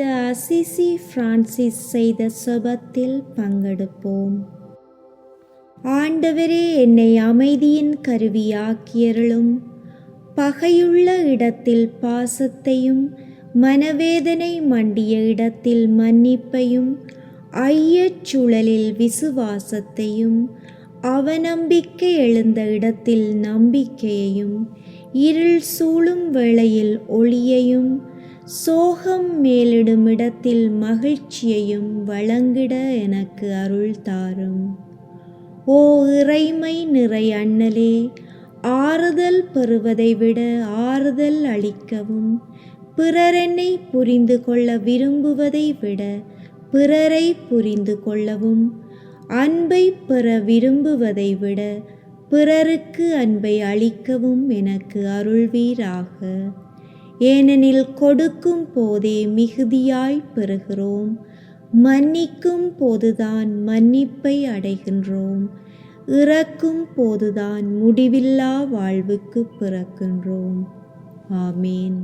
புனித Assisi Francis செய்த செபத்தில் பங்கெடுப்போம். ஆண்டவரே என்னை அமைதியின் கருவியாக்கியருளும். பகையுள்ள இடத்தில் பாசத்தையும் மனவேதனை மண்டிய இடத்தில் மன்னிப்பையும் ஐயச் சுழலில் விசுவாசத்தையும் அவநம்பிக்கை எழுந்த இடத்தில் நம்பிக்கையையும் இருள் சூழும் வேளையில் ஒளியையும் சோகம் மேலிடும் இடத்தில் மகிழ்ச்சியையும் வழங்கிட எனக்கு அருள் தாரும். ஓ இறைமை நிறை அண்ணலே ஆறுதல் பெறுவதை விட ஆறுதல் அளிக்கவும் பிறரென்னை புரிந்து கொள்ள விரும்புவதை விட பிறரை புரிந்து கொள்ளவும் அன்பை பெற விரும்புவதை விட பிறருக்கு அன்பை அளிக்கவும் எனக்கு அருள்வீராக. ஏனெனில் கொடுக்கும் போதே மிகுதியாய் பெறுகிறோம். மன்னிக்கும் போதுதான் மன்னிப்பை அடைகின்றோம். இறக்கும் போதுதான் முடிவில்லா வாழ்வுக்கு பிறக்கின்றோம். ஆமீன்.